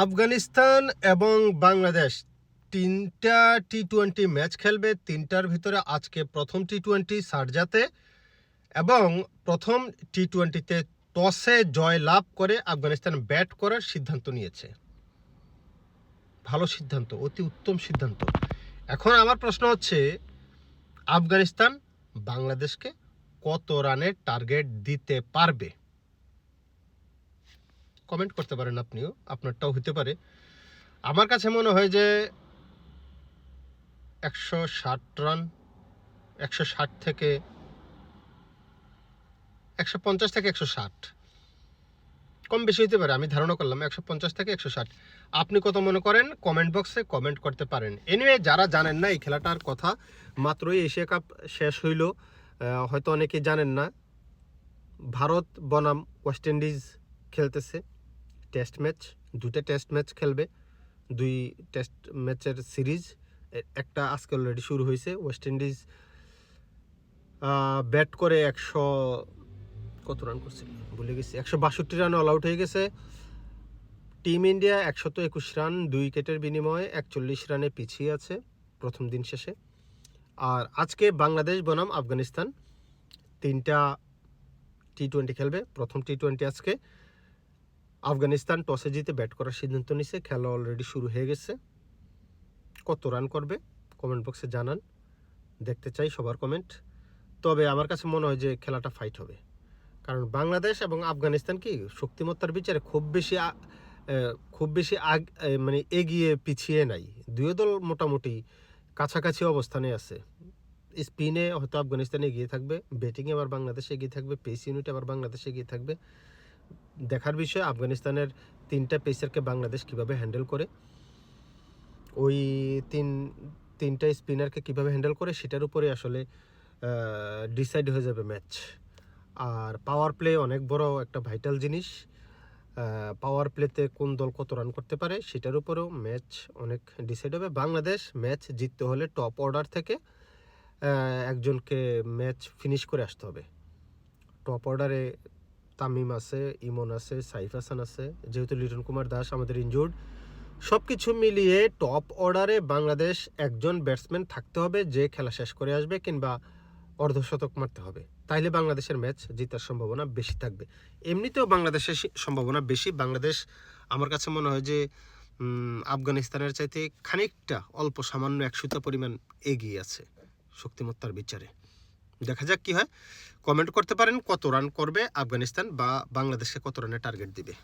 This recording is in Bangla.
আফগানিস্তান এবং বাংলাদেশ তিনটা টি টোয়েন্টি ম্যাচ খেলবে। তিনটার ভিতরে আজকে প্রথম টি টোয়েন্টি সারজাতে এবং প্রথম টি টোয়েন্টিতে টসে জয় লাভ করে আফগানিস্তান ব্যাট করার সিদ্ধান্ত নিয়েছে। ভালো সিদ্ধান্ত, অতি উত্তম সিদ্ধান্ত। এখন আমার প্রশ্ন হচ্ছে, আফগানিস্তান বাংলাদেশকে কত রানের টার্গেট দিতে পারবে? কমেন্ট করতে পারেন আপনিও, আপনারটাও হতে পারে। আমার কাছে মনে হয় যে একশো ষাট রান একশো ষাট থেকে একশো পঞ্চাশ থেকে একশো ষাট। কম বেশি হতে পারে, আমি ধারণা করলাম একশো পঞ্চাশ থেকে একশো ষাট। আপনি কত মনে করেন? কমেন্ট বক্সে কমেন্ট করতে পারেন। এনিওয়ে যারা জানেন না, এই খেলাটার কথা মাত্রই এশিয়া কাপ শেষ হইল। হয়তো অনেকেই জানেন না। ভারত বনাম ওয়েস্ট ইন্ডিজ খেলতেছে। টেস্ট ম্যাচ দুইটা টেস্ট ম্যাচ খেলবে। দুই টেস্ট ম্যাচের সিরিজ একটা আজকে অলরেডি শুরু হয়েছে ওয়েস্ট ইন্ডিজ ব্যাট করে একশো, কত রান করছিল ভুলে গেছি। একশো বাষট্টি রান অল আউট হয়ে গেছে। টিম ইন্ডিয়া একশত একুশ রান দুই উইকেটের বিনিময়ে একচল্লিশ রানে পিছিয়ে আছে প্রথম দিন শেষে। আর আজকে বাংলাদেশ, বনাম, আফগানিস্তান তিনটা টি টোয়েন্টি খেলবে। প্রথম টি টোয়েন্টি আজকে। আফগানিস্তান টসে জিতে ব্যাট করার সিদ্ধান্ত নিছে। খেলা অলরেডি শুরু হয়ে গেছে। কত রান করবে? কমেন্ট বক্সে জানান। দেখতে চাই সবার কমেন্ট তবে আমার কাছে মনে হয় যে খেলাটা ফাইট হবে। কারণ বাংলাদেশ এবং আফগানিস্তান কি শক্তিমত্তার বিচারে খুব বেশি খুব বেশি আগ মানে এগিয়ে পিছিয়ে নাই। দুই দল মোটামুটি কাছাকাছি অবস্থানে আছে। স্পিনে হয়তো আফগানিস্তান এগিয়ে থাকবে ব্যাটিংয়ে আবার বাংলাদেশ এগিয়ে থাকবে পেস ইউনিট আবার বাংলাদেশ এগিয়ে থাকবে। দেখার বিষয়, আফগানিস্তানের তিনটা পেসারকে বাংলাদেশ কীভাবে হ্যান্ডেল করে, ওই তিন, তিনটা স্পিনারকে কীভাবে হ্যান্ডেল করে, সেটার উপরে আসলে ডিসাইড হয়ে যাবে ম্যাচ আর পাওয়ার প্লে অনেক বড় একটা ভাইটাল জিনিস পাওয়ার প্লেতে কোন দল কত রান করতে পারে, সেটার উপরেও ম্যাচ অনেক ডিসাইড হবে। বাংলাদেশ ম্যাচ জিততে হলে টপ অর্ডার থেকে একজনকে ম্যাচ ফিনিশ করে আসতে হবে। টপ অর্ডারে তামিম আছে, ইমন আছে, সাইফ হাসান আছে, যেহেতু লিটন কুমার দাস আমাদের ইনজুর্ড সব কিছু মিলিয়ে টপ অর্ডারে বাংলাদেশ একজন ব্যাটসম্যান থাকতে হবে যে খেলা শেষ করে আসবে কিংবা অর্ধশতক মারতে হবে। তাইলে বাংলাদেশের ম্যাচ জেতার সম্ভাবনা বেশি থাকবে। এমনিতেও বাংলাদেশের সম্ভাবনা বেশি। বাংলাদেশ আমার কাছে মনে হয় যে আফগানিস্তানের চাইতে খানিকটা অল্প সামান্য একশোটা পরিমাণ এগিয়ে আছে শক্তিমত্তার বিচারে। দেখা যাক কি হয়। কমেন্ট করতে পারেন কত রান করবে আফগানিস্তান বা বাংলাদেশকে কত রানের টার্গেট দিবে।